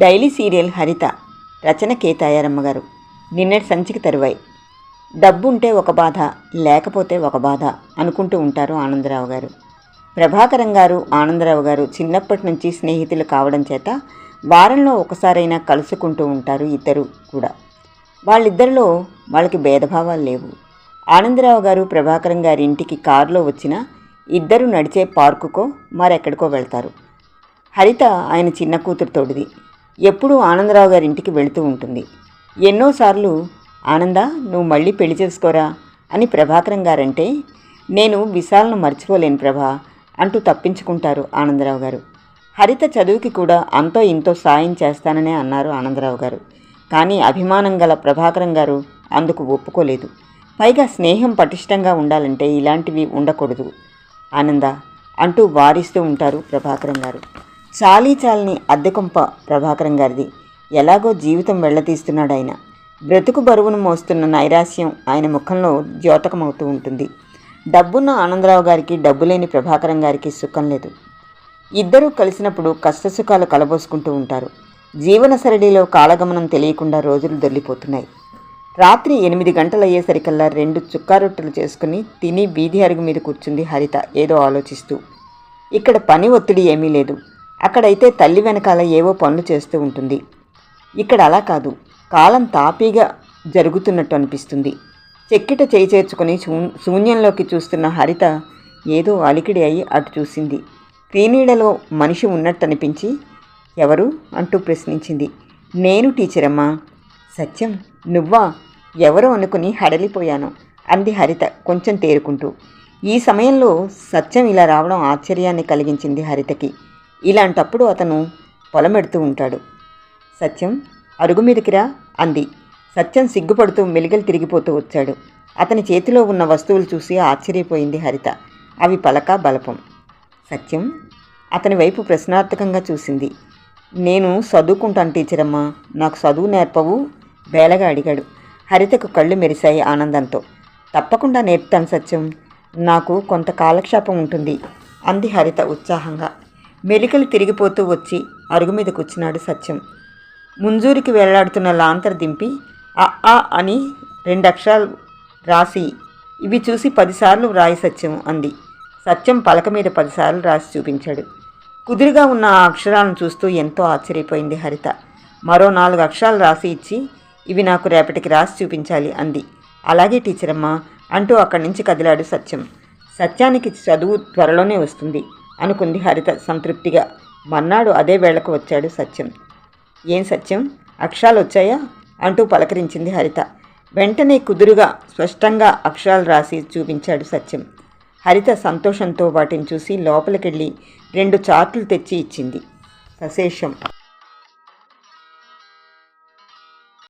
Daily serial హరిత రచన కేతాయారమ్మ గారు నిన్నటి సంచికి తరువాయి. డబ్బుంటే ఒక బాధ లేకపోతే ఒక బాధ అనుకుంటూ ఉంటారు ఆనందరావు గారు. ప్రభాకరం గారు ఆనందరావు గారు చిన్నప్పటి నుంచి స్నేహితులు కావడం చేత వారంలో ఒకసారైనా కలుసుకుంటూ ఉంటారు ఇద్దరు కూడా. వాళ్ళిద్దరిలో వాళ్ళకి భేదభావాలు లేవు. ఆనందరావు గారు ప్రభాకరం గారి ఇంటికి కారులో వచ్చినా ఇద్దరు నడిచే పార్కుకో మరెక్కడికో వెళ్తారు. హరిత ఆయన చిన్న కూతురు తోడిది ఎప్పుడూ ఆనందరావు గారి ఇంటికి వెళుతూ ఉంటుంది. ఎన్నోసార్లు ఆనంద నువ్వు మళ్ళీ పెళ్ళి చేసుకోరా అని ప్రభాకరం గారంటే నేను విశాలను మర్చిపోలేను ప్రభా అంటూ తప్పించుకుంటారు ఆనందరావు గారు. హరిత చదువుకి కూడా అంతో ఇంతో సాయం చేస్తాననే అన్నారు ఆనందరావు గారు. కానీ అభిమానం గల ప్రభాకరం గారు అందుకు ఒప్పుకోలేదు. పైగా స్నేహం పటిష్టంగా ఉండాలంటే ఇలాంటివి ఉండకూడదు. ఆనంద అంటూ వారిస్తూ ఉంటారు ప్రభాకరం గారు. చాలీ చాలని అద్దెకొంప ప్రభాకరం గారిది. ఎలాగో జీవితం వెళ్ళతీస్తున్నాడు ఆయన బ్రతుకు బరువును మోస్తున్న నైరాశ్యం ఆయన ముఖంలో ద్యోతకమవుతూ ఉంటుంది. డబ్బున్న ఆనందరావు గారికి డబ్బు లేని ప్రభాకరం గారికి సుఖం లేదు. ఇద్దరూ కలిసినప్పుడు కష్టసుఖాలు కలబోసుకుంటూ ఉంటారు. జీవన సరళిలో కాలగమనం తెలియకుండా రోజులు దొల్లిపోతున్నాయి రాత్రి ఎనిమిది గంటలయ్యేసరికల్లా రెండు చుక్కా రొట్టెలు చేసుకుని తిని వీధి అరుగు మీద కూర్చుంది హరిత ఏదో ఆలోచిస్తూ. ఇక్కడ పని ఒత్తిడి ఏమీ లేదు. అక్కడైతే తల్లి వెనకాల ఏవో పనులు చేస్తూ ఉంటుంది. ఇక్కడ అలా కాదు. కాలం తాపీగా జరుగుతున్నట్టు అనిపిస్తుంది. చెక్కిట చేయి చేర్చుకొని శూన్యంలోకి చూస్తున్న హరిత ఏదో అలికిడి అయి అటు చూసింది. క్రీనీడలో మనిషి ఉన్నట్టు అనిపించి ఎవరు అంటూ ప్రశ్నించింది. నేను టీచరమ్మా. సత్యం నువ్వా? ఎవరో అనుకుని హడలిపోయాను అంది హరిత కొంచెం తేరుకుంటూ. ఈ సమయంలో సత్యం ఇలా రావడం ఆశ్చర్యాన్ని కలిగించింది హరితకి. ఇలాంటప్పుడు అతను పొలమెడుతూ ఉంటాడు. సత్యం అరుగు మీదకిరా అంది. సత్యం సిగ్గుపడుతూ మెలిగలు తిరిగిపోతూ వచ్చాడు. అతని చేతిలో ఉన్న వస్తువులు చూసి ఆశ్చర్యపోయింది హరిత. అవి పలక బలపం. సత్యం అతని వైపు ప్రశ్నార్థకంగా చూసింది. నేను చదువుకుంటాను టీచరమ్మా నాకు చదువు నేర్పవు బేలగా అడిగాడు. హరితకు కళ్ళు మెరిశాయి ఆనందంతో. తప్పకుండా నేర్పుతాను సత్యం నాకు కొంత కాలక్షేపం ఉంటుంది అంది హరిత ఉత్సాహంగా. మెలికలు తిరిగిపోతూ వచ్చి అరుగు మీద కూర్చున్నాడు సత్యం. ముంజూరికి వేలాడుతున్న లాంతర్ దింపి అ ఆ అని రెండు అక్షరాలు రాసి ఇవి చూసి పదిసార్లు రాయి సత్యం అంది. సత్యం పలక మీద పదిసార్లు రాసి చూపించాడు. కుదురుగా ఉన్న ఆ అక్షరాలను చూస్తూ ఎంతో ఆశ్చర్యపోయింది హరిత. మరో నాలుగు అక్షరాలు రాసి ఇచ్చి ఇవి నాకు రేపటికి రాసి చూపించాలి అంది. అలాగే టీచరమ్మా అంటూ అక్కడి నుంచి కదిలాడు సత్యం. సత్యానికి చదువు త్వరలోనే వస్తుంది. అనుకుంది హరిత సంతృప్తిగా. మన్నాడు అదే వేళకు వచ్చాడు సత్యం. ఏం సత్యం? అక్షరాలు వచ్చాయా అంటూ పలకరించింది హరిత. వెంటనే కుదురుగా స్పష్టంగా అక్షరాలు రాసి చూపించాడు సత్యం. హరిత సంతోషంతో వాటిని చూసి లోపలికెళ్ళి రెండు చార్ట్లు తెచ్చి ఇచ్చింది. సశేషం.